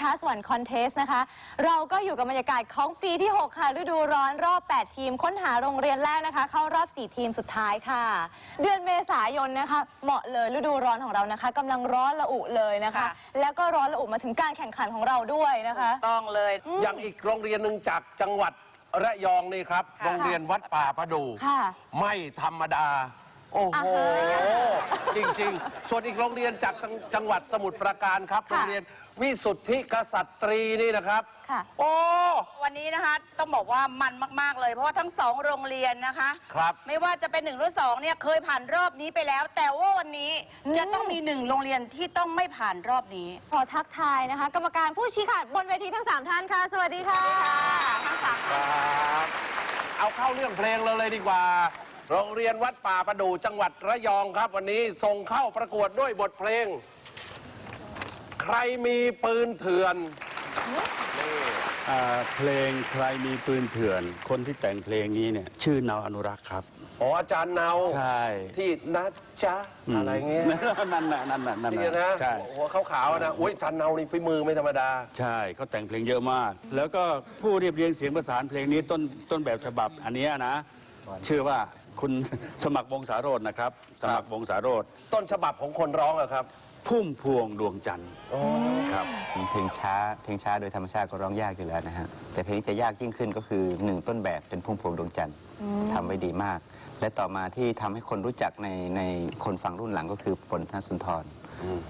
ช้าสวรรค์คอนเทสนะคะ เราก็อยู่กับบรรยากาศของปีที่ 6 ค่ะ ฤดูร้อนรอบ 8 ทีม ค้นหาโรงเรียนแรกนะคะ เข้ารอบ 4 ทีมสุดท้ายค่ะ เดือนเมษายนนะคะ เหมาะเลยฤดูร้อนของเรานะคะกำลังร้อนระอุเลยนะคะ ค่ะ แล้วก็ร้อนระอุมาถึงการแข่งขันของเราด้วยนะคะ ต้องเลย อย่างอีกโรงเรียนหนึ่งจากจังหวัดระยองนี่ครับ ค่ะ โรงเรียนวัดป่าประดู ค่ะ ไม่ธรรมดา โอ้โหอ่าฮะจริง ๆ ส่วนอีกโรงเรียนจากจังจังหวัดสมุทรปราการครับ ค่ะ โรงเรียนวิสุทธิกษัตรีนี่นะครับ ค่ะ โอ้ วันนี้นะคะ ต้องบอกว่ามันมาก ๆ เลย เพราะว่าทั้งสองโรงเรียนนะคะ ครับ ไม่ว่าจะเป็นหนึ่งหรือสองเนี่ยเคยผ่านรอบนี้ไปแล้ว แต่ว่าวันนี้อืมจะต้องมีหนึ่งโรงเรียนที่ต้องไม่ผ่านรอบนี้ขอทักทายนะคะ กรรมการผู้ชี้ขาดบนเวทีทั้ง 3 ท่านค่ะ สวัสดีค่ะทั้งสามครับ เอาเข้าเรื่องเพลงเราเลยดีกว่า โรงเรียนวัดป่าประดูจังหวัดระยองครับ วันนี้ส่งเข้าประกวดด้วยบทเพลง ใครมีปืนเถื่อนนี่อ่าเพลงใครมีปืนเถื่อน คนที่แต่งเพลงนี้เนี่ยชื่อนาวอนุรักษ์ครับ อ๋ออาจารย์เนาใช่ที่นะจ๊ะอะไรเงี้ยนั่นน่ะนั่นน่ะนั่นนี่น่ะนะใช่ หัวขาวๆนะอุ้ยอาจารย์เนานี่ฝีมือไม่ธรรมดา ใช่เขาแต่งเพลงเยอะมาก แล้วก็ผู้เรียบเรียงเสียงประสานเพลงนี้ต้นต้นแบบฉบับอันเนี้ยนะ ชื่อว่า คุณสมัครวงศาโรจน์นะครับ สมัครวงศาโรจน์ต้นฉบับของคนร้องอะครับ พุ่มพวงดวงจันทร์ครับเพลงช้าเพลงช้าโดยธรรมชาติก็ร้องยากอยู่แล้วนะฮะแต่เพลงที่จะยากยิ่งขึ้นก็คือหนึ่งต้นแบบเป็นพุ่มพวงดวงจันทร์ทำไว้ดีมาก และต่อมาที่ทำให้คนรู้จักในในคนฟังรุ่นหลังก็คือฝนธนสุนทร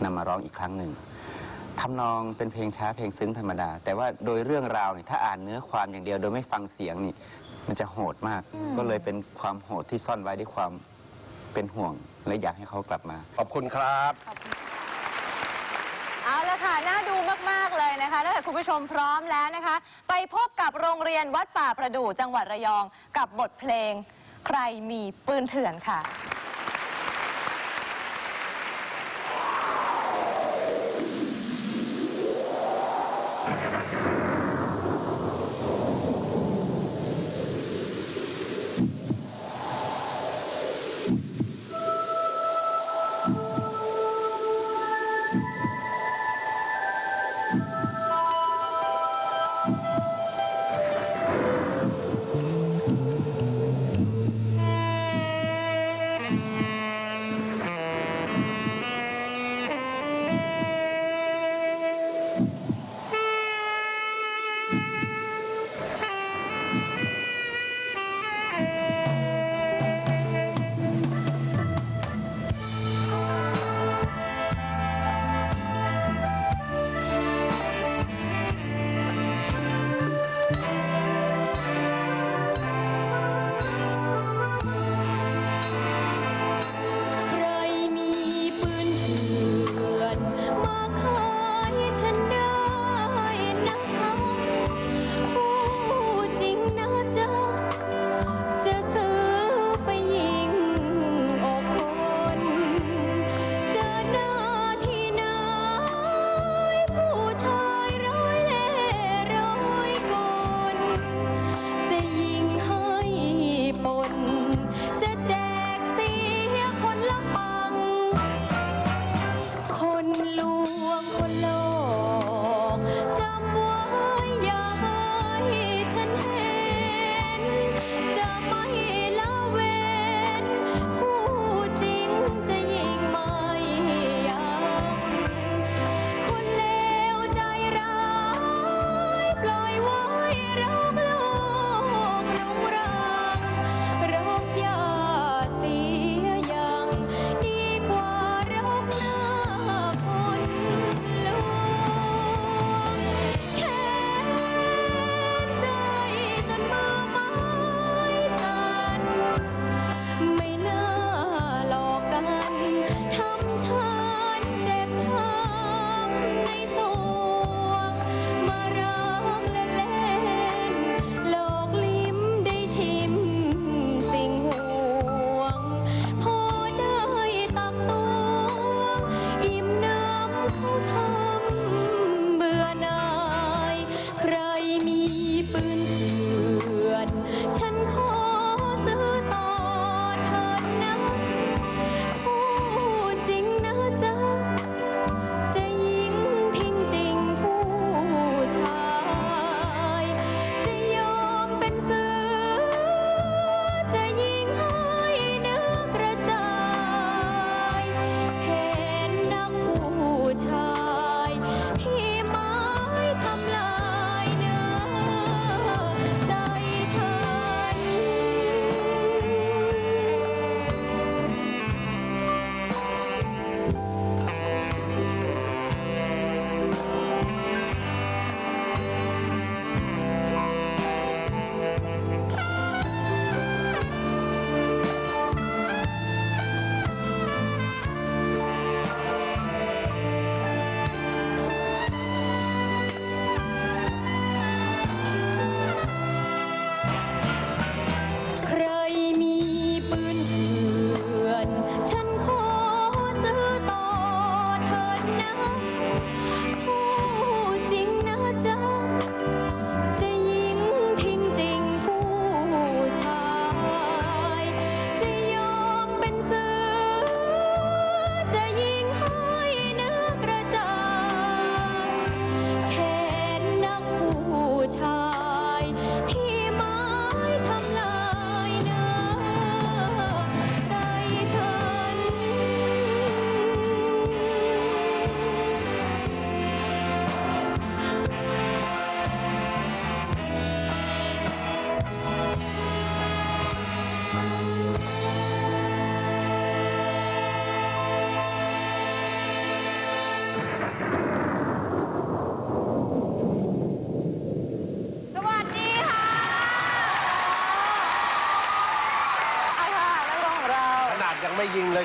นำมาร้องอีกครั้งหนึ่ง ทำนองเป็นเพลงช้าเพลงซึ้งธรรมดา แต่ว่าโดยเรื่องราวเนี่ยถ้าอ่านเนื้อความอย่างเดียวโดยไม่ฟังเสียงนี่ มันจะโหดมาก ก็เลยเป็นความโหดที่ซ่อนไว้ด้วยความเป็นห่วง และอยากให้เขากลับมา ขอบคุณครับ เอาละค่ะ น่าดูมาก ๆ เลยนะคะถ้าเกิดคุณผู้ชมพร้อมแล้วนะคะ ไปพบกับโรงเรียนวัดป่าประดู่จังหวัดระยองกับบทเพลง ใครมีปืนเถื่อนค่ะ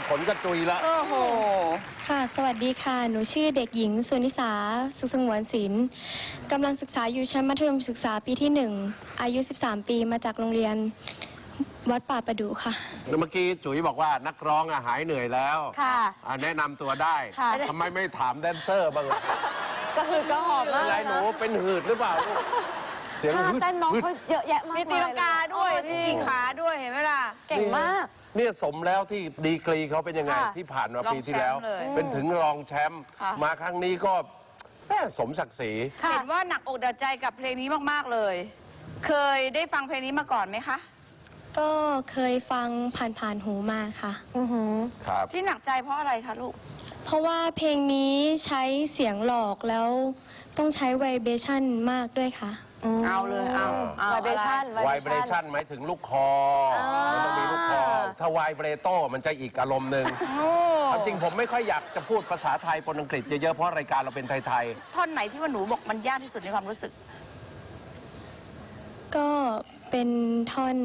ขนกระจุยละ โอ้โห ค่ะ สวัสดีค่ะ หนูชื่อเด็กหญิงสุนิสา สุขสงวนศิลป์กำลังศึกษาอยู่ชั้นมัธยมศึกษาปีที่1อายุ 13 ปี มาจากโรงเรียนวัดป่าประดูค่ะ เมื่อกี้จุ๋ยบอกว่านักร้องอะหายเหนื่อยแล้วค่ะอะแนะนำตัวได้ค่ะ ทำไมไม่ถามแดนเซอร์บ้างล่ะก็คือก็หอมมากอะไรหนูเป็นหืดหรือเปล่าเสียงท่าหืดเต้นน้องหืด เขาเยอะแยะมากมีตีลังกาด้วยเออมีจริชิงงขาด้วยเห็นไหมล่ะ เก่งมาก เนี่ยสมแล้วที่ดีกรีเขาเป็นยังไงค่ะที่ผ่านมาองปีที่แล้ว แชมป์เลยเป็นถึงรองแชมป์ค่ะ มาครั้งนี้ก็แม่สมศักดิ์ศรี ค่ะ เห็นว่าหนักอกเดาใจกับเพลงนี้มาก ๆ เลย เคยได้ฟังเพลงนี้มาก่อนไหมคะ ก็เคยฟังผ่านๆหูมาค่ะอือหือครับ ที่หนักใจเพราะอะไรคะลูก เพราะว่าเพลงนี้ใช้เสียงหลอกแล้วต้องใช้ไวเบชั่นมากด้วยค่ะ เอาเลยเอาเอาไวเบชั่นไวเบรชั่นหมายถึงลูกคออามันต้องมีลูกคอ ถ้าไวเบรโตมันจะอีกอารมณ์หนึ่งโอ้ความจริงผมไม่ค่อยอยากจะพูดภาษาไทยปนอังกฤษเยอะๆเพราะรายการเราเป็นไทยท่อนไหนที่ว่าหนูบอกมันยากที่สุดในความรู้สึก ก็เป็นท่อน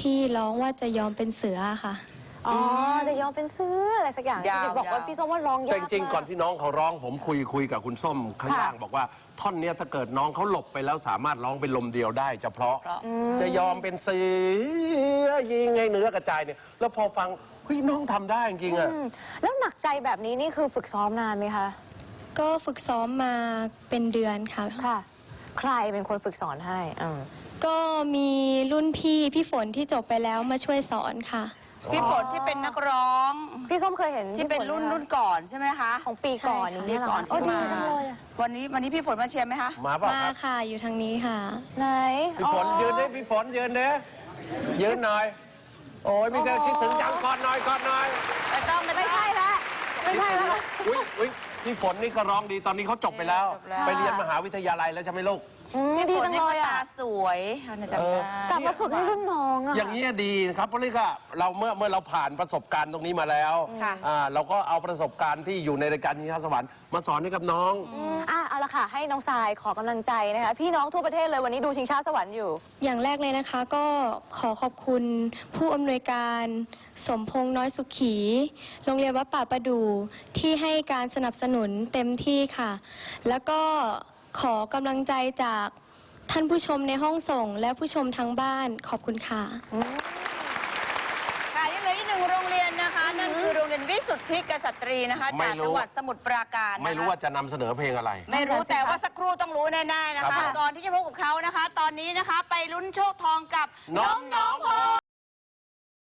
ที่ร้องว่าจะยอมเป็นเสือค่ะ อ๋อจะยอมเป็นเสื้ออะไรสักอย่างยาวที่บอกว่ายาว พี่ส้มว่าร้องๆยากแต่จริงๆก่อนมากที่น้องเขาร้องผมคุยคุยกับคุณส้มข้างค่ะล่างบอกว่าท่อนเนี้ยถ้าเกิดน้องเขาหลบไปแล้วสามารถร้องเป็นลมเดียวได้จะเพราะ เพราะ จะยอมเป็นเสือยิงให้เนื้อกระจายเนี่ยแล้วพอฟังเฮ้ยน้องทำได้จริงๆอะ อืมแล้วหนักใจแบบนี้นี่คือฝึกซ้อมนานไหมคะก็ฝึกซ้อมมาเป็นเดือนค่ะ ค่ะ ใครเป็นคนฝึกสอนให้อืมก็มีรุ่นพี่พี่ฝนที่จบไปแล้วมาช่วยสอนค่ะ พี่ฝนที่เป็นนักร้องพี่ส้มเคยเห็นที่เป็นพี่ฝรุ่นไหมคะรุ่นก่อนใช่ไหมคะของปีก่อนใช่ค่ะอย่างนี้ยเหรอปีก่อนโอ้ที่ดีมาจังเลยอะวันนี้วันนี้พี่ฝนมาเชียร์ไหมคะมาเปล่ามาครับค่ะ อยู่ทางนี้ค่ะ ไหนพี่ฝนอ๋อยืนดิพี่ฝนยืนดิยืนหน่อย โอ้ยมีเธอคิดถึงจังก่อนหน่อยก่อนหน่อยไม่ต้องไม่ไม่ต้องใช่ละไม่ใช่แล้วอุ้ยอุ้ย พี่ฝนนี่ก็ร้องดีตอนนี้เขาจบไปแล้ว จบแล้ว ไปเรียนมหาวิทยาลัยแล้วใช่ไหมลูก อืมพี่ดีฝนจังนี่เลก็ยตาอะสวยเอานะจำเอได้อกลับมาฝึกให้รุ่นน้องอะ อย่างนี้ยดีนะครับเพราะนี่ก็เราเมื่อเมื่อเราผ่านประสบการณ์ตรงนี้มาแล้วค่ะอ่าเราก็เอาประสบการณ์ที่อยู่ในรายการนิทรรศสวรรค์มาสอนให้กับน้อง อะเอาละค่ะให้น้องทรายขอกำลังใจนะคะ พี่น้องทั่วประเทศเลยวันนี้ดูชิงชาติสวรรค์อยู่ อย่างแรกเลยนะคะก็ขอขอบคุณผู้อำนวยการสมพงษ์น้อยสุขี โรงเรียนวัดป่าประดูที่ให้การสนับสนุนเต็มที่ค่ะ แล้วก็ขอกำลังใจจากท่านผู้ชมในห้องส่ง และผู้ชมทางบ้านขอบคุณค่ะ ค่ะยังเหลืออีกหนึ่งโรงเรียนนะคะ นั่นคือโรงเรียนวิสุทธิกษัตรีนะคะ ไม่จากรู้ จังหวัดสมุทรปราการนะคะไม่รู้ว่าจะนำเสนอเพลงอะไร ไม่รู้แต่ว่าสักครู่ต้องรู้แน่ๆนะครัคะบ ก่อนที่จะพบกับเขานะคะ ตอนนี้นะคะไปลุ้นโชคทองกับน้องน้อง